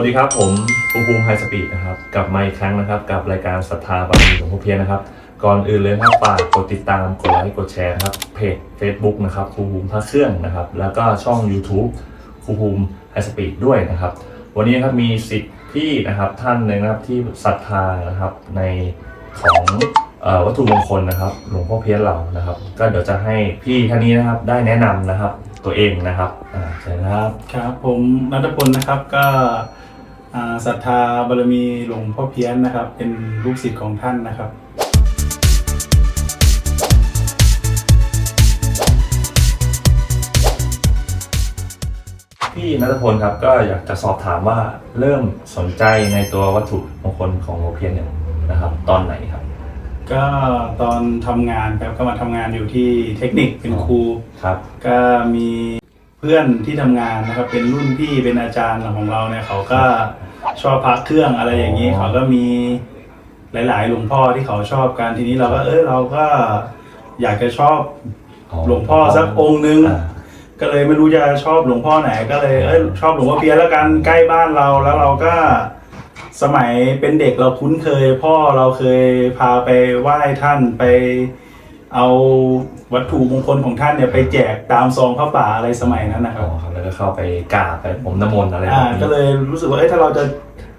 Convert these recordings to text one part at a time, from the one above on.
วัสดีครับผมภูมิภูมิไฮสปีดนะครับกลับมาอีกครั้งนะครับกับรายการศรัทธาบารมีหลวงพ่อเพียรนะครับ ก่อนอื่นเลยนะครับฝากกดติดตามกดไลค์กดแชร์ครับเพจ Facebook นะครับภูมิภูมิพระเครื่องนะครับ แล้วก็ช่อง YouTube ภูภูมิไฮสปีดด้วยนะครับ วันนี้นะครับมีสิทธิ์พี่นะครับท่านหนึงนะครับที่ศรัทธานะครับในของวัตถุมงคลนะครับหลวงพ่อเพี้ยนเรานะครับ ก็เดี๋ยวจะให้พี่ท่านนี้นะครับได้แนะนำนะครับตัวเองนะครับอ่าเชิญนะครับครับผมนัทพลนะครับก็ ศรัทธาบารมีหลวงพ่อเพี้ยนนะครับ เป็นลูกศิษย์ของท่านนะครับพี่นัทพลครับก็อยากจะสอบถามว่าเริ่มสนใจในตัววัตถุมงคลของหลวงพ่อเพียรเนี่ยนะครับ ตอนไหนครับ ก็ตอนทำงานครับก็มาทำงานอยู่ที่เทคนิคเป็นครูครับ ก็มี เพื่อนที่ทำงานนะครับ เป็นรุ่นพี่เป็นอาจารย์ของเราเนี่ยเขาก็ชอบพักเครื่องอะไรอย่างนี้อ๋อเขาก็มีหลาย ๆ หลวงพ่อที่เขาชอบกันทีนี้เราก็เออเราก็อยากจะชอบหลวงพ่อสักองค์นึงอ่าก็เลยไม่รู้จะชอบหลวงพ่อไหนก็เลยเอ้ยชอบหลวงพ่อเพียรแล้วกันใกล้บ้านเราแล้วเราก็สมัยเป็นเด็กเราคุ้นเคย พ่อเราเคยพาไปไหว้ท่านไป เอาวัตถุมงคลของท่านเนี่ยไปแจกตามซองพระป่าอะไรสมัยนั้นนะคอ๋รัอบครับแล้วก็เข้าไปกราบไปผมน้ำมนต์อะไรแบอ่าบนี้ ก็เลยรู้สึกว่าเอ้ยถ้าเราจะ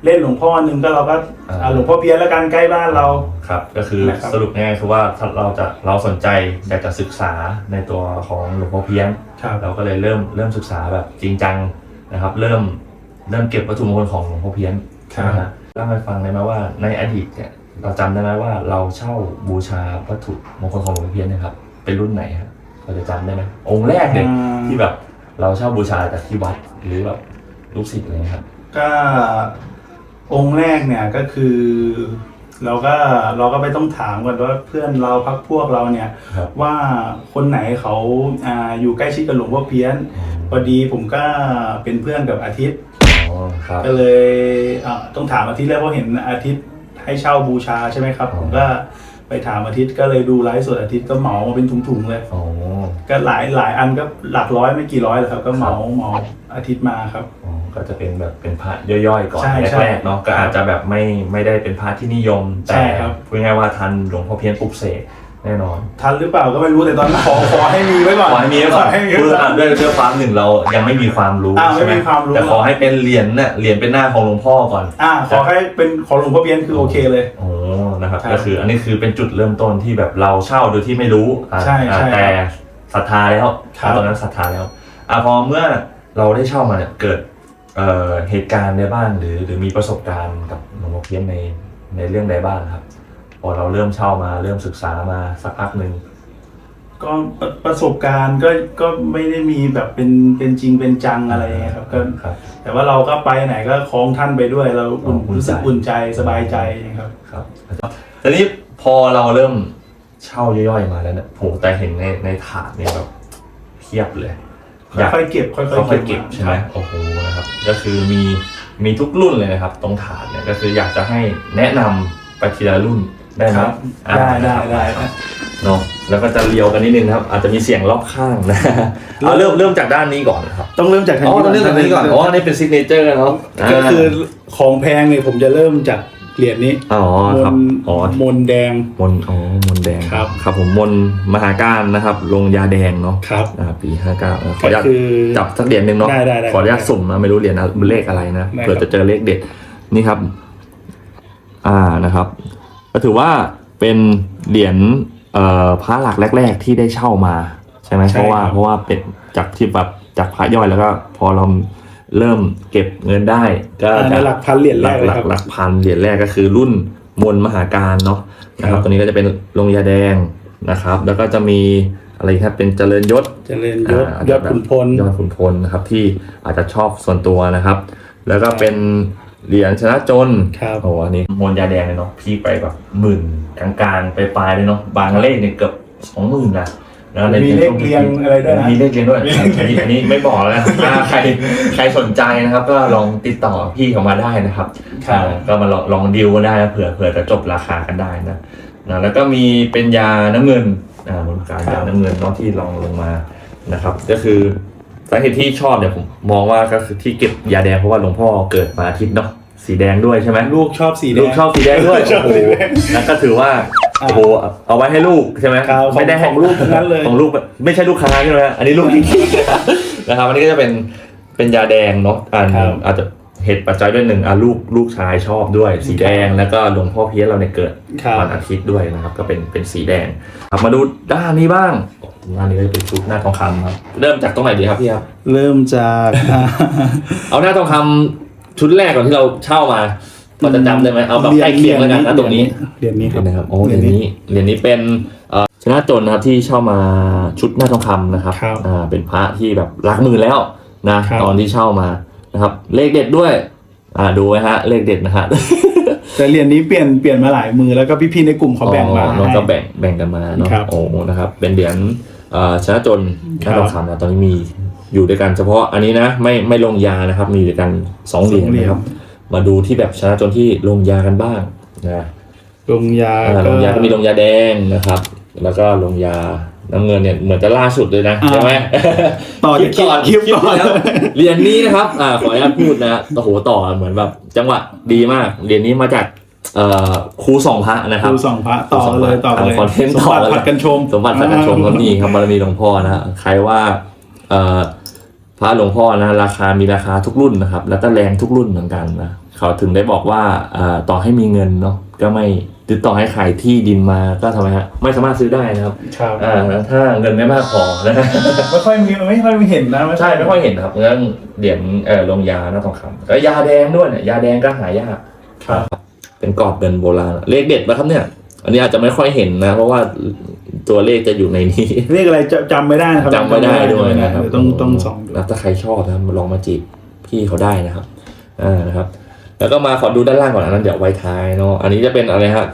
เล่นหลวงพ่อหนึ่งก็เราก็อ่า อ่าหลวงพ่อเพียรแล้วกันใกล้บ้านเรา ครับก็คือนะครับ สรุปง่ายๆคือว่าถ้าเราจะเราสนใจอยากจะศึกษาในตัวของหลวงพ่อเพียรครับ เราก็เลยเริ่มเริ่มศึกษาแบบจริงจังนะครับ เริ่มเริ่มเก็บวัตถุมงคลของหลวงพ่อเพี้ยนครับ นะฮะเล่าให้ฟังได้ไหมว่าในอดีตเนี่ย เราจำได้ไหมว่าเราเช่าบูชาวัตถุมงคลของหลวงพ่อเพี้ยนเนะครับ เป็นรุ่นไหนครับเราจะจำได้ไหมองค์แรกเนี่ยอ่าที่แบบเราเช่าบูชาจากที่วัดหรือแบบลูกศิษย์อะไรเงี้ยครับ ก็องค์แรกเนี่ยก็คือ เราก็เราก็ไปต้องถามก่อนว่าเพื่อนเราพักพวกเราเนี่ย ครับ ว่าคนไหนเขาอ่าอยู่ใกล้ชิดกับหลวงพ่อเพี้ยนพอดีผมก็เป็นเพื่อนกับอาทิตย์ อ๋อครับ ก็เลยอ่าต้องถามอาทิตย์แล้วเพราะเห็นอาทิตย์ ให้เช่าบูชาใช่ไหมครับอ๋อผมก็ไปถามอาทิตย์ก็เลยดูไลฟ์สดอาทิตย์ก็เหมามาเป็นถุงๆเลย อ๋อ ก็หลายหลายอันก็หลักร้อยไม่กี่ร้อยหรอกครับ ก็เหมาครับเหมาอาทิตย์มาครับ อ๋อก็จะเป็นแบบเป็นพระย่อยๆก่อนใช่ใช่แรกๆเนาะก็อาจจะแบบไม่ไม่ได้เป็นพระที่นิยมใช่แต่ครับ พูดง่ายๆว่าทันหลวงพ่อเพี้ยนปลุกเสก แน่นอนทันหรือเปล่าก็ไม่รู้แต่ตอนนั้นขอขอให้มีไว้ก่อนขอให้มีไว้ก่อนขให้มีคือไว้ก่ออะนด้วยด้วยความหนึ่งเรายังไม่มีความรู้อ่าใช่ไหมไม่มีความรู้แต่ขอให้เป็นเหรียญเนี่ยเหรียญเป็นหน้าของหลวงพ่อก่อน อ่า ขอให้เป็นของหลวงพ่อเพี้ยนคือโอเคเลยโอ้นะครับครับก็คืออันนี้คือเป็นจุดเริ่มต้นที่แบบเราเช่าโดยที่ไม่รู้อะใช่อะใช่แต่ศรัทธาแล้วครับตอนนั้นศรัทธาแล้วอะพอเมื่อเราได้เช่ามาเนี่ยเกิดเอ่อเหตุการณ์ใดบ้างหรือหรือมีประสบการณ์กับหลวงพ่อเพี้ยนในในเรื่องใดบ้างครับ พอเราเริ่มเช่ามาเริ่มศึกษามาสักพักหนึ่งก็ประประสบการณ์ก็ก็ไม่ได้มีแบบเป็นเป็นจริงเป็นจังอะไรอย่างเงี้ยครับก็ครับ แต่ว่าเราก็ไปไหนก็คล้องท่านไปด้วย เราอุ่นอ๋ออุ่นรู้สึกใจ อุ่นใจสบายใจครับ ครับทีนี้พอเราเริ่มเช่าย่อยๆมาแล้วเนี่ยโหแต่เห็นในในถาดเนี่ยแบบเพียบเลยอยากค่อยๆเก็บค่อยๆค่อยๆเก็บมาใช่ไหมโอ้โหนะครับ ก็คือมีมีทุกรุ่นเลยนะครับ ตรงถาดเนี่ยก็คืออยากจะให้แนะนำไปทีละรุ่น ได้ไหมครับอ่าได้ได้ครับได้เนาะแล้วก็จะเลียวกันนิดนึงนะครับ อาจจะมีเสียงรอบข้างนะเอาเริ่มเริ่มจากด้านนี้ก่อนนะครับต้องเริ่มจากทางอ๋อนี้ต้องเริ่มจากนี้ก่อนอ๋ออันนี่เป็นซิกเนเจอร์เนาะก็คือของแพงเนี่ยผมจะเริ่มจากเหรียญนี้อ๋อมครับนอ๋อมนแดง มนอ๋อมนแดงครับ ครับผมมนมหาการนะครับลงยาแดงเนาะครับ อ่าปีห้าเก้าขออนุญาต ก็คือจับสักเหรียญหนึ่งเนาะได้ได้ได้ขออนุญาตสุ่มนะไม่รู้เหรียญอะไรเลขอะไรนะได้เผื่อครับจะเจอเลขเด็ดนี่ครับ อ่านะครับ ก็ถือว่าเป็นเหรียญเอ่อพระหลักแรก ๆ ที่ได้เช่ามาใช่ไหมเพราะว่าเพราะว่าเป็นจากที่แบบจากพระย่อยแล้วก็พอเราเริ่มเก็บเงินได้ก็อ่าในจะหลักพันเหรียญหแรลักกเลยหลัคกรับ หลักพันเหรียญแรกก็คือรุ่นมนมหาการเนาะนะครับครับตัวนี้ก็จะเป็นลงยาแดงนะครับ แล้วก็จะมีอะไรครับเป็นเจริญยศเจริญยศายอดขุนพล ยอดขุนพลนะครับที่อาจจะชอบส่วนตัวนะครับ แล้วก็เป็น เหรียญชนะจนครับโอ้โหอันนี้มนยาแดงเลยเนาะพี่ไปแบบหมื่นกลางๆไปปลายๆเลยเนาะบางเลขเนี่ยเกือบสองหมื่นนะแล้วในมีเลขเรียงอะไรด้วยนะมีเลขเรียงด้วยมีอัเลขนนี้อันนี้ไม่บอกแล้วนะถ้าใครใครสนใจนะครับ ก็ลองติดต่อพี่เขามาได้นะครับครับอ่าก็มาลองลองดีลกันได้นะเผื่อเผื่อจะจบราคากันได้นะนะแล้วก็มีเป็นยาน้ำเงินอ่าบนการยาน้ำเงินเนาะที่ลองลงมานะครับ ก็คือ สาเหตุที่ชอบเนี่ยผมมองว่าก็คือที่เก็บยาแดงเพราะว่าหลวงพ่อเกิดมาอาทิตย์เนาะสีแดงด้วยใช่ไหมลูกชอบสีแดลูกงชอบสีแดงด้วยชอบโอ้โหสีแดงแล้วก็ถือว่าอ่าโอ้โหเอาไว้ให้ลูกใช่ไหมครับไม่ได้ให้ของลูกทั้งนั้นเลย ของลูกไม่ใช่ลูกค้าใช่ไหมอันนี้ลูกจริงๆนะครับอันนี้ก็จะเป็นเป็นยาแดงเนาะอันครับ อาจจะ เหตุปัจจัยด้วยหนึ่งอะลูกลูกชายชอบด้วย สีแดงแล้วก็หลวงพ่อเพี้ยนเราเนี่ยเกิดครับวันอาทิตย์ด้วยนะครับ ก็เป็นเป็นสีแดงครับมาดูด้านนี้บ้างด้านนี้ก็จะเป็นชุดหน้าทองคำครับเริ่มจากตรงไหนดีครับพี่ครับเริ่มจากอ่าเอาหน้าทองคำชุดแรกก่อนที่เราเช่ามาพอจะจำได้ไหมเอาแบบใกล้เคียงแล้วกันนะตรงนี้เหรียญนี้ครับนะครับโอ้เหรียญนี้เหรียญนี้เป็นเอ่อชนะจนนะครับที่เช่ามาชุดหน้าทองคำนะครับครับอ่าเป็นพระที่แบบรักมือแล้วนะครับตอนที่เช่ามา นะครับ เลขเด็ดด้วย อ่าดูไว้ฮะ เลขเด็ดนะฮะแต่เหรียญนี้เปลี่ยนเปลี่ยนมาหลายมือแล้วก็พี่ๆในกลุ่มเขาแบ่งมาอ๋อน้องให้ก็แบ่งแบ่งกันมาเนาะครับ โอ้นะครับ เป็นเหรียญเอ่อชนะจนหครัน้าบ ทองคำนะตอนนี้มีอยู่ด้วยกันเฉพาะอันนี้นะไม่ไม่ลงยานะครับ มีอยู่ด้วยกันสองเหรียญนะครับ มาดูที่แบบชนะจนที่ลงยากันบ้างนะ ลงยาอ่าลงยาก็มีลงยาแดงนะครับ แล้วก็ลงยา น้ำเงินเนี่ยเหมือนจะล่าสุดเลยนะอ่าใช่ไหมต่อจากคลิปก่อนคลิปคลิปก่อนแล้วเรียนนี้นะครับอ่าขออนุญาตพูดนะโอ้โหต่อเหมือนแบบจังหวะดีมากเรียนนี้มาจากเอ่อครูสองพระนะคครับรูสองพระต่อเลยต่อเลยทำคอนเทนต์สมต่อบัติเลยผัดกันชม สมบัติสักการชมก็มีครับบารมีหลวงพ่อนะฮะใครว่าเอ่อพระหลวงพ่อนะราคามีราคาทุกรุ่นนะครับ แล้วก็แรงทุกรุ่นเหมือนกันนะเขาถึงได้บอกว่าเอ่อต่อให้มีเงินเนาะก็ไม่ ติดต่อให้ขายที่ดินมาก็ทำไมฮะไม่สามารถซื้อได้นะครับครับอ่าถ้าเงินไม่มากพอนะไม่ค่อยมีไม่ค่อยมีเห็นนะใช่ไม่ค่อยเห็นนะครับเรื่องเหรียญเอ่อลงยาหน้าทองคำแล้วยาแดงด้วยเนี่ยยาแดงก็หายากครับเป็นกรอบเงินโบราณเลขเด็ดนะครับเนี่ย อันนี้อาจจะไม่ค่อยเห็นนะ เพราะว่าตัวเลขจะอยู่ในนี้เรียกอะไรจำจำไม่ได้นะครับจำไม่ได้ด้วยนะครับเดี๋ยวต้องต้องส่องดูแล้วถ้าใครชอบนะมาลองมาจีบพี่เขาได้นะครับอ่านะครับ แล้วก็มาขอดูด้านล่างก่อนอันนั้นเดี๋ยวไว้ท้ายเนาะอันนี้จะเป็นอะไรฮะ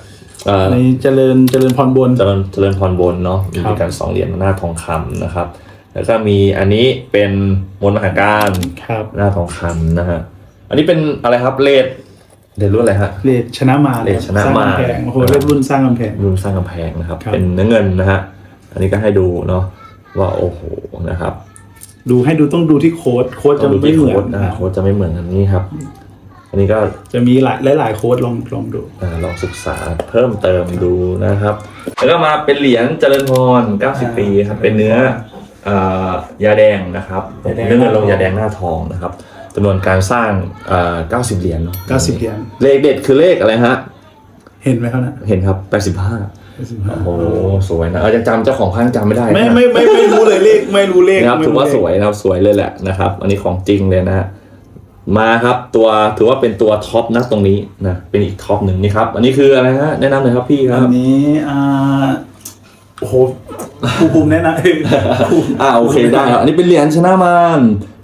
เอ่อในเจริญเจริญพรบน เจริญเจริญพรบนเนาะมีครับด้วยกันสองเหรียญหน้าทองคำนะครับ แล้วก็มีอันนี้เป็นมนต์มหาการครับหน้าทองคำนะฮะอันนี้เป็นอะไรครับเลดเดรุ่นอะไรฮะเลดชนะมาเลดชนะสร้างมารกำแพงโอ้โหเรียกรุ่นสร้างกำแพงรุ่นสร้างกำแพงนะครับ ครับ เป็นเนื้อเงินนะฮะ อันนี้ก็ให้ดูเนาะว่าโอ้โหนะครับดูให้ดูต้องดูที่โค้ดโค้ดจะต้องดูไม่ที่เหมืโค้อดนนะนะโค้ดจะไม่เหมือนอันนี้ครับ อันนี้ก็จะมีหลายหลายหลายโค้ดลองลองดูอ่าลองศึกษาเพิ่มเติมดูนะครับ แล้วก็มาเป็นเหรียญเจริญพร 90 ปีครับ เป็นเนื้อเอ่อยาแดงนะครับยาแดงเนื้อเงินลงยาแดงหน้าทองนะครับจำนวนการสร้างเอ่อ90 เหรียญเนาะ90 เหรียญ เลขเด็ดคือเลขอะไรฮะ เห็นไหมครับนะเห็นครับ 85โอ้โหสวยนะ เอาจะจำเจ้าของข้างจำไม่ได้นะไม่ไม่ไม่ไม่รู้เลยเลขไม่รู้เลขนะครับไม่ถือว่าสวยนะครับสวยเลยแหละนะครับ อันนี้ของจริงเลยนะฮะ มาครับตัวถือว่าเป็นตัวท็อปนะตรงนี้นะเป็นอีกท็อปหนึ่งนี่ครับอันนี้คืออะไรฮะแนะนำหน่อยครับพี่คอัรับนนี้อ่าโอ้โหครูภูมิแนะนำอ่าโอเคได้ครับอันนี้เป็นเหรียญชนะมาร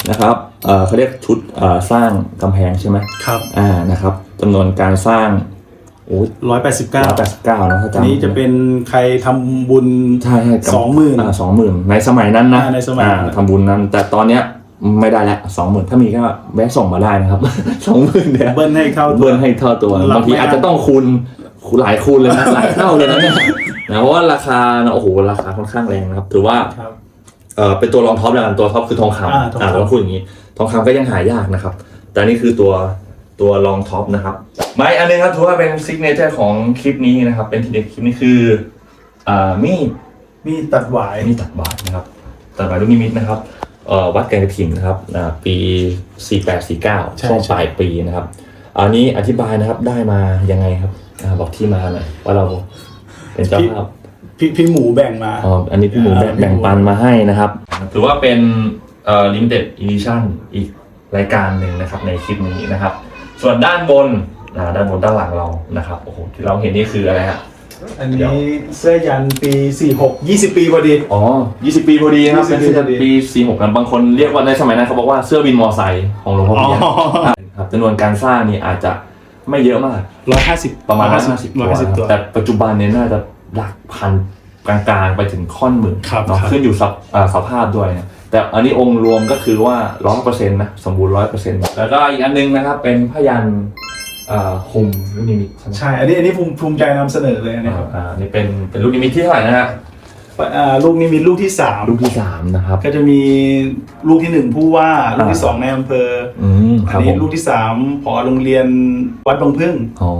นะครับเอ่อเขาเรียกชุดเอ่อสร้างกำแพงใช่ไหมครับอ่านะครับจำนวนการสร้างโอ้ยร้อยแปดสิบเก้าร้อยแปดสิบเก้านะถ้าจำอันนี้จะเป็นใครทำบุญใช่ใช่กับสองหมื่นอ่าสองหมื่นในสมัยนั้นนะอ่าในสมัยนั้นอ่าทำบุญนั้น แต่ตอนเนี้ย ไม่ได้แล้วสองหมื่นถ้ามีก็แวะส่งมาได้นะครับสองหมื่นเนี่ยเบิ้ลให้เข้าตัวเบิ้ลให้เท่าตัวรับบางทีไม่ได้อาจจะต้องคูณคูณหลายคูณเลยนะหลายเท่าเลยนะเนี่ยนะเพราะว่าราคานะโอ้โหราคาค่อนข้างแรงนะครับ ถือว่าครับเออเป็นตัวรองท็อปแล้วกันตัวท็อปคือทองคำอ่าทองคำอ่าต้องพูดอย่างนี้ ทองคำก็ยังหายากนะครับ แต่อันนี่คือตัวตัวรองท็อปนะครับไม้อันนึงครับถือว่าเป็นซิกเนเจอร์ของคลิปนี้นะครับ เป็นทีเด็ดคลิปนี้คืออ่ามีดมีตัดหวายนี่ตัดบาทนะครับตัดบาทลูกนิมิตนะครับ เอ่อวัดแกงกระถิ่นนะครับอ่าปี 4849ใช่ช่วงใช่ ปลายปีนะครับ อันนี้อธิบายนะครับได้มายังไงครับอ่าบอกที่มาหน่อยว่าเราเป็นเจ้าภาพ พี่พี่หมูแบ่งมา อ๋อ อันนี้พี่หมูแบ่งอ่า แบ่งปันมาให้นะครับ ถือว่าเป็นเอ่อ limited edition อีกรายการหนึ่งนะครับในคลิปนี้นะครับ ส่วนด้านบนอ่าด้านบนด้านหลังเรานะครับ โอ้โห ที่เราเห็นนี่คืออะไรฮะ อันนี้เสื้อยันปี 46 20 ปีพอดี อ๋อ 20 ปีพอดีนะครับ20เป็นเสื้อปีพอดีปี 46กันบางคนเรียกว่าในสมัยนั้นเขาบอกว่าเสื้อวินมอไซค์ของหลวงพ่อเพียรอ๋อครับจำนวนการสร้างนี่อาจจะไม่เยอะมาก 150 ประมาณ150 50ตัว150 ตัว แต่ปัจจุบันเนี่ยน่าจะหลักพันกลางๆ ไปถึงค่อนหมื่นครับเนาะครับขึ้นอยู่สภอ่าสภาพด้วยนะแต่อันนี้องค์รวมก็คือว่าร้อยเปอร์เซ็นต์นะ สมบูรณ์ร้อยเปอร์เซ็นต์แล้วก็อีกอันนึงนะครับ เป็นพยัน อ่าหุมลูกนิมิตใช่ไหมใช่ อันนี้อันนี้ภูมิภูมิใจนำเสนอเลยอันนี้ครับอ่านี่เป็นเป็นลูกนิมิตที่เท่าไหร่นะฮะอ่าลูกนี้มีลูกที่สามลูกที่สามนะครับ ก็จะมีลูกที่หนึ่งผู้ว่าลูกที่สองในอำเภออืมคอัรันบผนี้มลูกที่สามพอโรงเรียนวัดบางพึ่งอ๋อ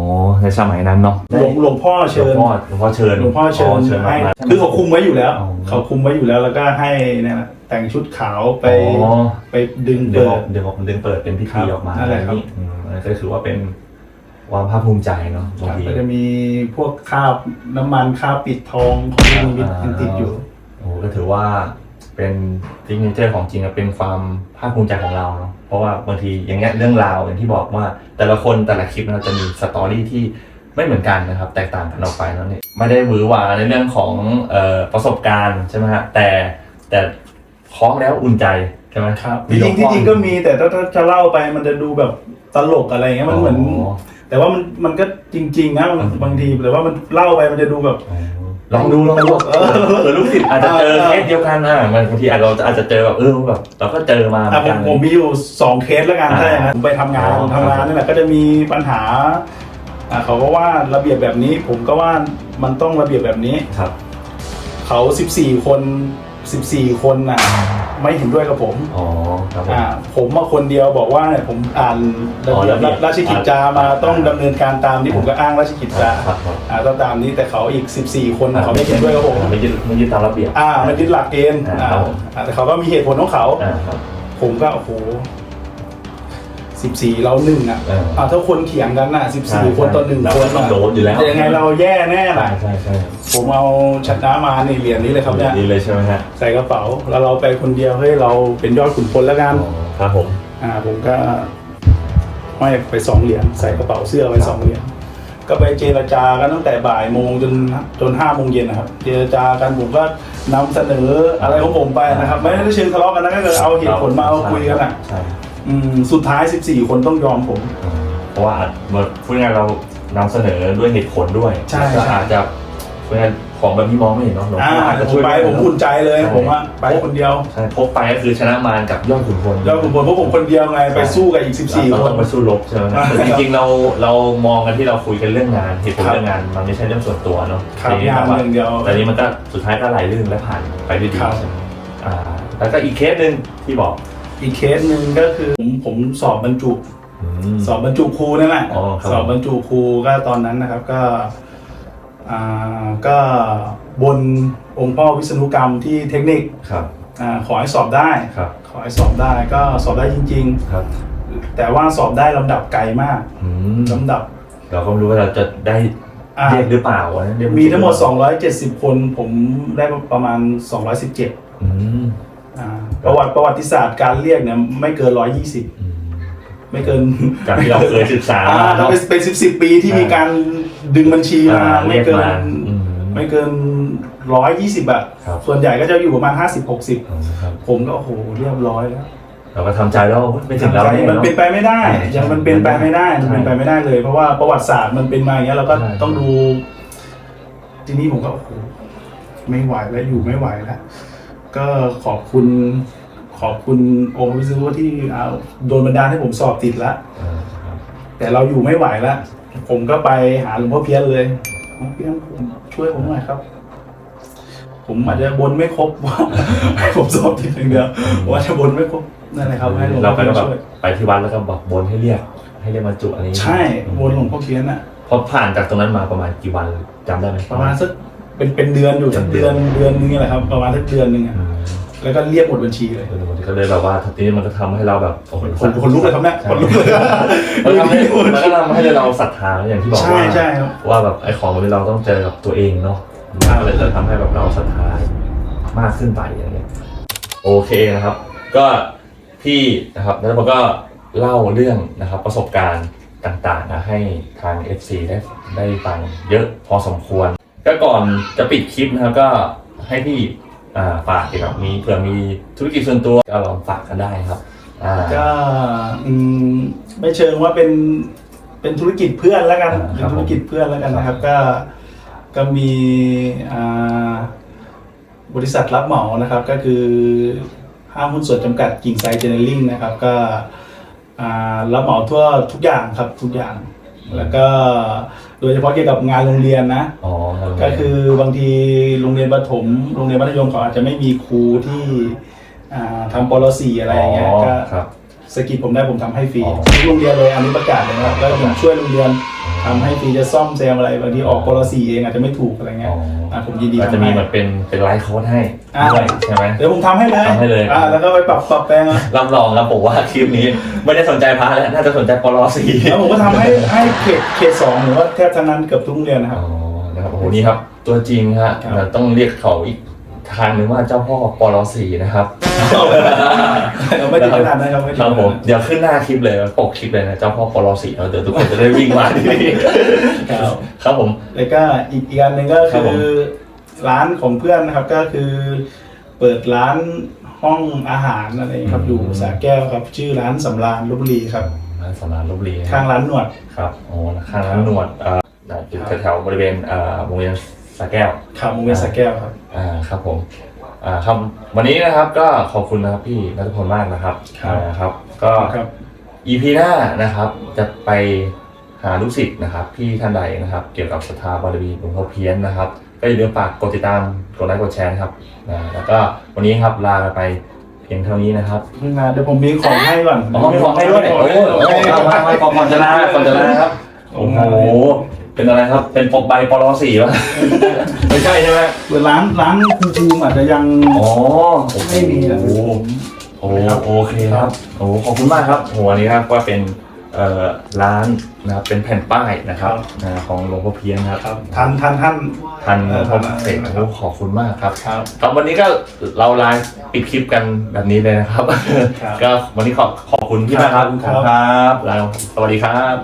ในสมัยนั้นเนาะหลวงหลวงพ่อหลเชิวงญพ่อหลวงพ่อเชิญหลวงพ่อเชิญเชิญมาให้มา คือเขาคุมไว้อยู่แล้ว อ๋อ เขาคุมไว้อยู่แล้วแล้วก็ให้เนี่ยนะแต่งชุดขาวไปอ๋อ ไปดึงเดี๋ยวเปิออด กเดี๋ยวออกดึงเปิดเป็นพิธีครับออกมานั่นแหละครับนี่อืมอันนั้นก็ถือว่าเป็น ความภาคภูมิใจเนาะบางทีก็จะมีพวกคราบน้ำมันคราบปิดทองของลูกนิมิตยังติดอยู่โอ้โหก็ถือว่าเป็นซิกเนเจอร์ของจริงอะเป็นความภาคภูมิใจของเราเนาะเพราะว่าบางทีอย่างเงี้ยเรื่องราวอย่างที่บอกว่าแต่ละคนแต่ละคลิปเราจะมีสตอรี่ที่ไม่เหมือนกันนะครับ แตกต่างกันออกไปแล้วเนี่ยไม่ได้หวือหวาในเรื่องของเอ่อประสบการณ์ใช่ไหมฮะแต่แต่คล้องแล้วอุ่นใจใช่ไหมครับมีจริงๆที่จริงก็มีแต่ถ้าถ้าจะเล่าไปมันจะดูแบบตลกอะไรเงี้ยมันเหมือน แต่ว่ามันมันก็จริง ๆ นะบางบางทีแต่ว่ามันเล่าไปมันจะดูแบบลองดูลองดูเออเออลูกศิษย์อาจจะเจอเออเคสเดียวกันอะมันบางทีอาจเราอาจจะเจอแบบเออแบบเราก็เจอมาเหมือะอนผกัมนผมมีอยู่สองเคสแล้วกันอ่าถ้าอย่างนั้นผมไปทำงานอ๋อทำงานนี่แหละก็จะมีปัญหาอ่าเขาก็ว่าระเบียบแบบนี้ ผมก็ว่ามันต้องระเบียบแบบนี้ ครับ เขาสิบสี่คน สิบสี่คนน่ะไม่เห็นด้วยกับผมอ๋อครับผม อ่าผมมาคนเดียวบอกว่าเนี่ยผมอ่านระอ๋อเบียบระเบียบราชกิจจามาอ่าต้องดำเนินการตามที่ผมก็อ้างราชกิจจาครับครับอ่าต้องตามนี้แต่เขาอีก 14 คนนะเขาไม่เห็นด้วยกับผม ไม่ยึดไม่ยึดตามระเบียบ อ่ามันยึดหลักเกณฑ์อ่าอ่าครับผม อ่าแต่เขาก็มีเหตุผลของเขา อ่าครับ ผมก็โอ้โห สิบสี่เราหนึ่งอะเอออ่าถ้าคนเถียงกันน่ะสิบใช่สี่คนต่อหนึ่งเราคนต้องน่ะโดนอยู่แล้วยังไงเราแย่แน่ใช่ล่ะใช่ใช่ผมเอาชนะมาในเหรียญนี้เลยครับเนี่ยดีเลยใช่ไหมฮะใส่กระเป๋าแล้วเราไปคนเดียวเฮ้ยเราเป็นยอดขุนพลแล้วกันอ๋อครับผม อ่าผมก็ห้อยไปสองเหรียญใส่กระเป๋าเสื้อไปสองเหรียญก็ไปเจรจากันตั้งแต่บ่ายโมงจนจนห้าโมงเย็นนะครับ เจรจากันผมก็นำเสนออะไรของผมไปนะครับ ไม่ได้เชิงทะเลาะกันนะก็คือเอาเหตุผลมาเอาคุยกันอะ ใช่ อืมสุดท้าย 14 คนต้องยอมผมอืมเพราะว่าอาจเมื่อพูดง่ายๆเรานำเสนอด้วยเหตุผลด้วยใช่ก็อาจจะพูดง่ายๆของแบบที่มองไม่เห็นเนาะหลวงอ่าพ่ออาจจะผช่มวยไปผมอุ่นใจเลยใช่ผมอะไปคนเดียวใช่พกไปก็คือชนะมารกับยอดขุนพลยอดขุนพลเพราะผมคนเดียวไงไปสู้กับอีก 14 เราคต้นองไปสู้รบใช่ไหมอ่าแต่จริงๆเราเรามองกันที่เราคุยกันเรื่องงานเหตุผลครับเรื่องงานมันไม่ใช่เรื่องส่วนตัวเนาะครับทีนี้งานแบบว่าอย่างเดียวแต่นี้มันก็สุดท้ายก็ไหลลื่นและผ่านไปด้วยดีครับ ใช่ไหมอ่าแล้วก็อีกเคสหนึ่งที่บอก อีกเคสหนึ่งก็คือผมผมสอบบรรจุอืมสอบบรรจุครูนั่นแหละอ๋อครับ สอบบรรจุครูก็ตอนนั้นนะครับก็อ่าก็บนองค์พ่อวิษณุกรรมที่เทคนิคครับอ่าขอให้สอบได้ ครับขอให้สอบได้ก็สอบได้จริง ครับๆ แต่ว่าสอบได้ลำดับไกลมากอืมลำดับเราก็ไม่รู้ว่าเราจะได้อ่าเรียกหรือเปล่าวันนั้นเรียกมีทั้งหมด 270 คนผมได้ประมาณ 217 อืมอ่า ประวัติประวัติศาสตร์การเรียกเนี่ยไม่เกิน120อืมไม่เกินจากที่เราเคยศึกษาอ่ามาถ้าเนาะเป็นเป็นสิบสิบปีที่มีการดึงบัญชีมาอ่าไม่เกิเรียกนมาอืมไม่เกินร้อยยี่สิบอะครับส่วนใหญ่ก็จะอยู่ประมาณห้าสิบหกสิบอืมครับผมก็โอ้โหเรียบร้อยแล้วเราก็ทำใจแล้วไม่ถึงเราเนี่ยมันเนาะเป็นไปไม่ได้ใช่ยังมันเป็นไปไม่ได้ใช่มันเป็นไปไม่ได้เลย เพราะว่าประวัติศาสตร์มันเป็นมาอย่างเงี้ยเราก็ใช่ต้องดู ทีนี้ผมก็โอ้โหไม่ไหวแล้วอยู่ไม่ไหวแล้ว ก็ขอบคุณขอบคุณองค์วิศวะที่เอาโดนบันดาลให้ผมสอบติดแล้วอ่าครับแต่เราอยู่ไม่ไหวแล้วผมก็ไปหาหลวงพ่อเพี้ยนเลยหลวงพ่อเพี้ยนผมช่วยผมหน่อยครับ ผมอาจจะบนไม่ครบว่าให้ผมสอบติดอย่างเดียวว่าจะบนไม่ครบนั่นแหละครับให้หลวงเราพ่อก็เพี้ยนแบบช่วยไปที่วัดแล้วก็บอกบนให้เรียก ให้เรียกบรรจุอันนี้ใช่บนหลวงพ่อเพี้ยนอะพอผ่านจากตรงนั้นมาประมาณกี่วันจำได้ไหมประมาณสัก เป็นเป็นเดือนอยู่สักเดือนเดือนนึงนี่แหละครับประมาณสักเดือนนึงอะอืมแล้วก็เรียกหมดบัญชีเลยเออก็เลยแบบว่าทีนี้มันก็ทำให้เราแบบโอ้โหคนคนลุกเลยครับเนี่ยคนลุกเลยมันทำให้มันก็ทำให้เราศรัทธาอย่างที่บอกใช่ว่าใช่ครับว่าแบบไอ้ของแบบนี้เราต้องเจอกับตัวเองเนาะครับก็เลยจะทำให้แบบเราศรัทธามากขึ้นไปอย่างเงี้ยโอเคนะครับ ก็พี่นะครับแล้วผมก็เล่าเรื่องนะครับประสบการณ์ต่างๆนะให้ทาง FC ได้ได้ฟังเยอะพอสมควร ก็ก่อนจะปิดคลิปนะครับก็ให้พี่อ่าฝากเกี่ยวกับมีเผื่อมีธุรกิจส่วนตัวก็ลองฝากกันได้ครับอ่า ก็อืมไม่เชิงว่าเป็นเป็นธุรกิจเพื่อนแล้วกันอ่าเป็ครันบธุรกิจเพื่อนแล้วกันนะครับครับ ก็ก็มีอ่าบริษัทรับเหมานะครับ ก็คือห้างหุ้นส่วนจำกัดกิ่งไซเจเนอริงนะครับ ก็อ่ารับเหมาทั่วทุกอย่างครับทุกอย่าง แล้วก็โดยเฉพาะเกี่ยวกับงานโรงเรียนนะ อ๋อก็คือบางทีโรงเรียนประถม โรงเรียนมัธยมเขาอาจจะไม่มีครูที่อ่าทำปรสี่อะไรอย่างเงี้ยก็ครับ สกิดผมได้ผมทำให้ฟรีอ๋อทุกโรงเรียนเลยอันนี้ประกาศเลยนะครับแล้วผมช่วยโรงเรียน ทำให้ฟรีจะซ่อมแซมอะไรบางทีออกปรสี่เองอาจจะไม่ถูกอะไรเงี้ยอ๋ออะผมยินดีเราจะทำมีให้ เหมือนเป็นเป็นไลฟ์โค้ดให้อ่า ด้วยใช่ไหม เดี๋ยวผมทำให้เลยทำให้เลย อ่าแล้วก็ไปปรับปรับแปลงเอารับรองครับผมว่าคลิปนี้ไม่ได้สนใจพระแล้วน่าจะสนใจปลอสีแล้วผมก็ทำให้ให้เขตเขตสองหรือว่าแทบทั้งนั้นเกือบทุกโรงเรียนนะครับ อ๋อนะครับโอ้โหนี่ครับ ตัวจริงฮะครับ เราต้องเรียกเขาอีก ทางหนึ่งว่าเจ้าพ่อปลอสีนะครับไม่ถึงขนาดนั้นครับไม่ถึงครับผมขนาดนั้นเดี๋ยวขึ้นหน้าคลิปเลยปกคลิปเลยนะ เจ้าพ่อปลอสีเราเดี๋ยวทุกคนจะได้วิ่งมาที่นี่ครับครับผม แล้วก็อีกอีกอันหนึ่งก็ครับคืผมอร้านของเพื่อนนะครับก็คือ เปิดร้านห้องอาหารอะไรครับอยู่สระแก้วครับ ชื่อร้านสำราญลพบุรีครับร้านสำรานลบบุรีข้างร้านหนวด ครับโอ้ข้างร้านนวดเอ่ออยู่แถวๆบริเวณเอ่อโรงเรียน สระแก้วข่าวโมงเวียนสระแก้วครับ อ่าครับผมอ่าครับวันนี้นะครับก็ขอบคุณนะครับพี่นัทพลมากนะครับครับ อ่าครับก็ครับ EP หน้านะครับจะไปหาลูกศิษย์นะครับพี่ท่านใดนะครับ เกี่ยวกับสถาบารมีหลวงพ่อเพี้ยนนะครับ ก็อย่าลืมฝากกดติดตามกดไลค์กดแชร์นะครับอ่าแล้วก็วันนี้ครับลาไปเพียงเท่านี้นะครับ มาเดี๋ยวผมมีของให้ก่อนอ๋อมีของให้ด้วยโอ้โหเอามามาก่อนก่อนจะลาก่อนจะลาครับ โอ้โห เป็นอะไรครับ เป็นปกใบปลสีวะไม่ใช่ใช่ไหมเปิดร้านร้านครูภูมิอาจจะยัง อ๋อไม่มีอะ โอ้โหโอ้โหโอเคครับโอ้โหขอบคุณมากครับโอ้โหวันนี้ครับก็เป็นเอ่อร้านนะครับเป็นแผ่นป้ายนะครับอ่าของหลวงพ่อเพี้ยนครับ ครับทันทันท่าน ทันหลวงพ่อเสกโอ้โหขอบคุณมากครับครับวันนี้ก็เราไลฟ์ปิดคลิปกันแบบนี้เลยนะครับ ครับก็วันนี้ขอบขอบคุณพี่มากครับครับครับ ลาสวัสดีครับครับ